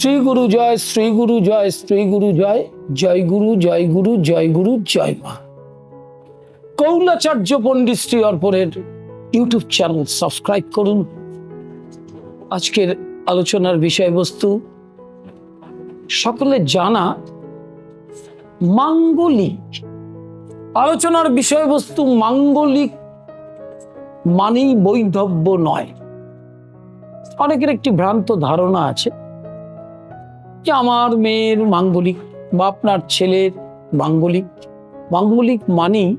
শ্রী গুরু জয়, শ্রী গুরু জয়, শ্রী গুরু জয় জয় গুরু জয় গুরু জয় গুরু, জয় মা। কৌলাচার্য পণ্ডিত শ্রী অর্পণের ইউটিউব চ্যানেল সাবস্ক্রাইব করুন। আজকের আলোচনার বিষয়বস্তু, সকলে জানা মাঙ্গলিক। আলোচনার বিষয়বস্তু মাঙ্গলিক মানেই বৈধব্য নয়। অনেকের একটি ভ্রান্ত ধারণা আছে। যে আমার মেয়ের মাঙ্গলিক বা আপনার ছেলের মাঙ্গলিক। মাঙ্গলিক মানেই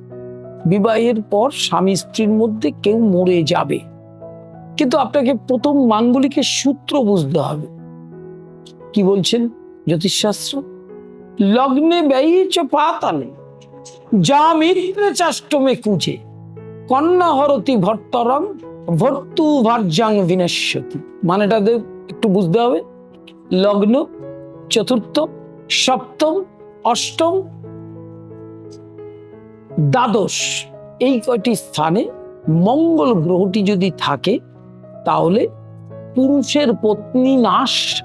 বিবাহের পর স্বামী স্ত্রীর মধ্যে কেউ মরে যাবে। কিন্তু আপনাকে প্রথম মাঙ্গলিকের সূত্র বুঝতে হবে। কি বলছেন জ্যোতিষশাস্ত্র? লগ্নে ব্যয়ী চ পাতালে, যা মিত্রে চাষ্টমে কুচে কন্যা হরতি ভট্টরং ভর্তু ভার্যাং বিনশ্যতি। মানেটা একটু বুঝতে হবে। লগ্ন চতুর্থ, সপ্তম, অষ্টম, দ্বাদশ। এই কয়টি স্থানে মঙ্গল গ্রহটি যদি থাকে, তাহলে পুরুষের পত্নী নাশ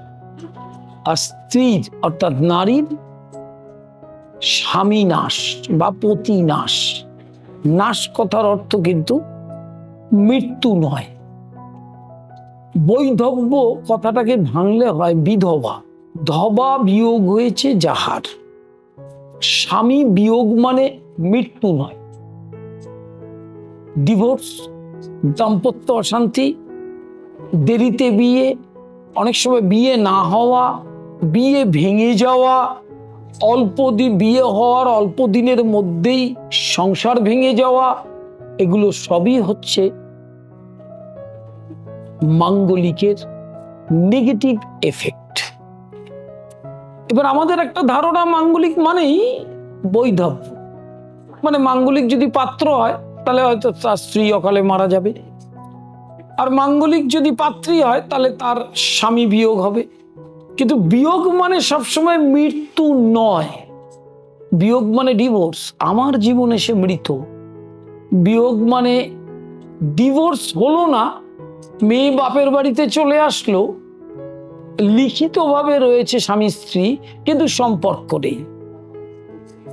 আর স্ত্রীর, অর্থাৎ নারীর স্বামী নাশ বা পতি নাশ। নাশ কথার অর্থ কিন্তু মৃত্যু নয়। বৈধব্য কথাটাকে ভাঙলে হয় বিধবা। ধবা বিয়োগ হয়েছে যাহার। স্বামী বিয়োগ মানে মৃত্যু নয়। ডিভোর্স দাম্পত্য অশান্তি, দেরিতে বিয়ে, অনেক সময় বিয়ে না হওয়া, বিয়ে ভেঙে যাওয়া, অল্প দিন বিয়ে হওয়ার, অল্প দিনের মধ্যেই সংসার ভেঙে যাওয়া, এগুলো সবই হচ্ছে মাঙ্গলিকের নেগেটিভ এফেক্ট এবার আমাদের একটা ধারণা মাঙ্গলিক মানেই বৈধব্য মানে মাঙ্গলিক যদি পাত্র হয়, তাহলে হয়তো তার স্ত্রী অকালে মারা যাবে। আর মাঙ্গলিক যদি পাত্রী হয়, তাহলে তার স্বামী বিয়োগ হবে। কিন্তু বিয়োগ মানে সবসময় মৃত্যু নয়। বিয়োগ মানে ডিভোর্স। আমার জীবনে সে মৃত। বিয়োগ মানে ডিভোর্স হলো না, মেয়ে বাপের বাড়িতে চলে আসলো লিখিতভাবে রয়েছে স্বামী স্ত্রী, কিন্তু সম্পর্ক নেই।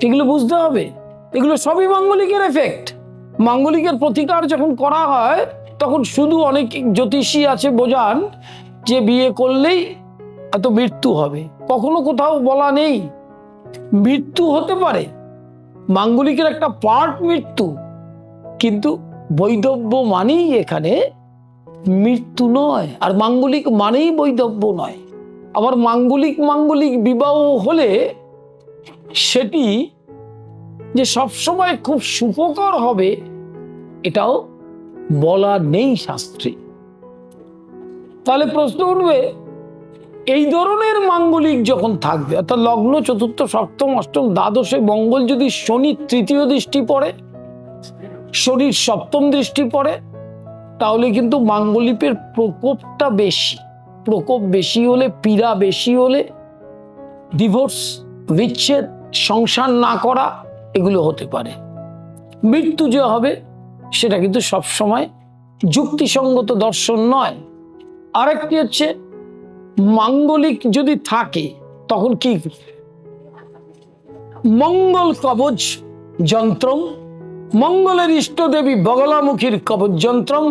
এগুলো বুঝতে হবে। এগুলো সবই মাঙ্গলিকের এফেক্ট মাঙ্গলিকের প্রতিকার যখন করা হয়, তখন শুধু অনেক জ্যোতিষী আছে বোঝান যে বিয়ে করলেই এত মৃত্যু হবে। কখনো কোথাও বলা নেই। মৃত্যু হতে পারে। মাঙ্গলিকের একটা পার্ট মৃত্যু। কিন্তু বৈধব্য মানেই এখানে মৃত্যু নয়, আর মাঙ্গলিক মানেই বৈধব্য নয়। আবার মাঙ্গলিক মাঙ্গলিক বিবাহ হলে সেটি যে সবসময় খুব সুখকর হবে, এটাও বলা নেই শাস্ত্রে। তাহলে প্রশ্ন উঠবে, এই ধরনের মাঙ্গলিক যখন থাকবে, অর্থাৎ লগ্ন, চতুর্থ, সপ্তম, অষ্টম, দ্বাদশে, মঙ্গল যদি শনি তৃতীয় দৃষ্টি পড়ে, শনির সপ্তম দৃষ্টি পড়ে তাহলে কিন্তু মাঙ্গলিকের প্রকোপটা বেশি। প্রকোপ বেশি হলে, পীড়া বেশি হলে ডিভোর্স বিচ্ছেদ, সংসার না করা, এগুলো হতে পারে। মৃত্যু যে হবে, সেটা কিন্তু সবসময় যুক্তিসঙ্গত দর্শন নয়। আরেকটি হচ্ছে, মাঙ্গলিক যদি থাকে, তখন কি? মঙ্গল কবচ যন্ত্রম, মঙ্গলের ইষ্টদেবী বগলামুখীর কবচ যন্ত্রম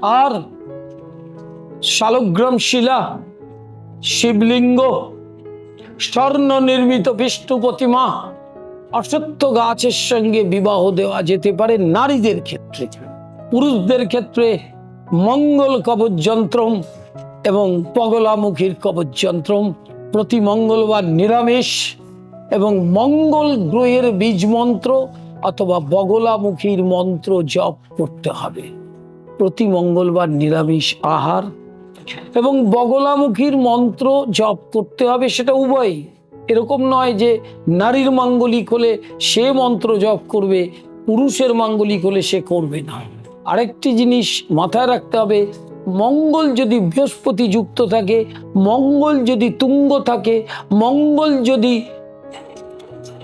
আর শালগ্রাম শিলা, শিবলিঙ্গ, স্বর্ণ নির্মিত বিষ্ণু প্রতিমা অসত্য গাছের সঙ্গে বিবাহ দেওয়া যেতে পারে নারীদের ক্ষেত্রে, পুরুষদের ক্ষেত্রে মঙ্গল কবচ যন্ত্রম এবং পগলামুখীর কবচ যন্ত্রম। প্রতি মঙ্গলবার নিরামিষ এবং মঙ্গল গ্রহের বীজ মন্ত্র অথবা বগলামুখীর মন্ত্র জপ করতে হবে। প্রতি মঙ্গলবার নিরামিষ আহার এবং বগলামুখীর মন্ত্র জপ করতে হবে, সেটা উভয়ই। এরকম নয় যে নারীর মাঙ্গলিক হলে সে মন্ত্র জপ করবে, পুরুষের মাঙ্গলিক হলে সে করবে না। আরেকটি জিনিস মাথায় রাখতে হবে, মঙ্গল যদি বৃহস্পতি যুক্ত থাকে, মঙ্গল যদি তুঙ্গ থাকে, মঙ্গল যদি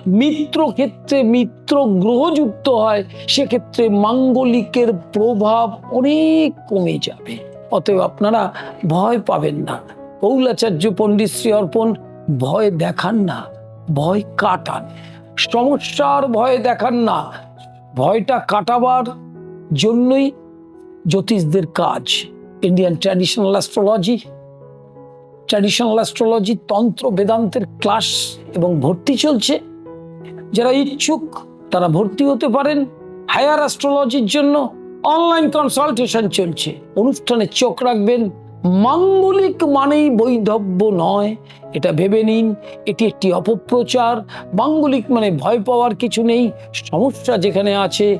মিত্র ক্ষেত্রে মিত্র গ্রহযুক্ত হয়, সেক্ষেত্রে মাঙ্গলিকের প্রভাব অনেক কমে যাবে। অতএব আপনারা ভয় পাবেন না। কৌলাচার্য পণ্ডিত শ্রী অর্পণ, ভয় দেখান না, ভয় কাটান। সমস্যার ভয় দেখান না, ভয়টা কাটাবার জন্যই জ্যোতিষদের কাজ। Indian traditional astrology traditional astrology তন্ত্র বেদান্তের ক্লাস এবং ভর্তি চলছে। যারা ইচ্ছুক তারা ভর্তি হতে পারেন। হায়ার অ্যাস্ট্রোলজির জন্য অনলাইন কনসালটেশন চলছে। অনুষ্ঠানে চোখ রাখবেন, মাঙ্গলিক মানেই বৈধব্য নয়। এটা ভেবে নিন, এটি একটি অপপ্রচার। মাঙ্গলিক মানে ভয় পাওয়ার কিছু নেই। সমস্যা যেখানে আছে,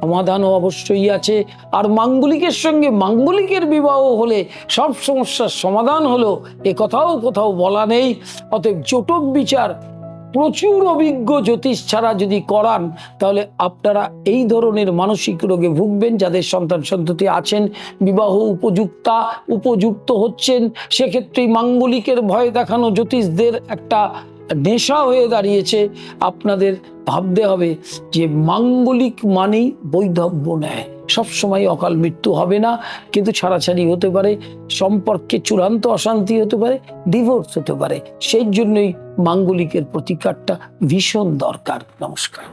সমাধানও অবশ্যই আছে। আর মাঙ্গলিকের সঙ্গে মাঙ্গলিকের বিবাহ হলে সব সমস্যার সমাধান হলো, এ কথাও কোথাও বলা নেই। অতএব জটক বিচার প্রচুর অভিজ্ঞ জ্যোতিষ ছাড়া যদি করান, তাহলে আপনারা এই ধরনের মানসিক রোগে ভুগবেন, যাদের সন্তান সন্ততি আছেন, বিবাহ উপযুক্তা, উপযুক্ত হচ্ছেন সেক্ষেত্রে মাঙ্গলিকের ভয় দেখানো জ্যোতিষদের একটা নেশা হয়ে দাঁড়িয়েছে। আপনাদের ভাবতে হবে যে মাঙ্গলিক মানেই বৈধব্য নেয় সবসময় অকাল মৃত্যু হবে না, কিন্তু ছাড়াছাড়ি হতে পারে, সম্পর্কে চূড়ান্ত অশান্তি হতে পারে ডিভোর্স হতে পারে। সেই জন্যই মাঙ্গলিকের প্রতিকারটা ভীষণ দরকার। নমস্কার।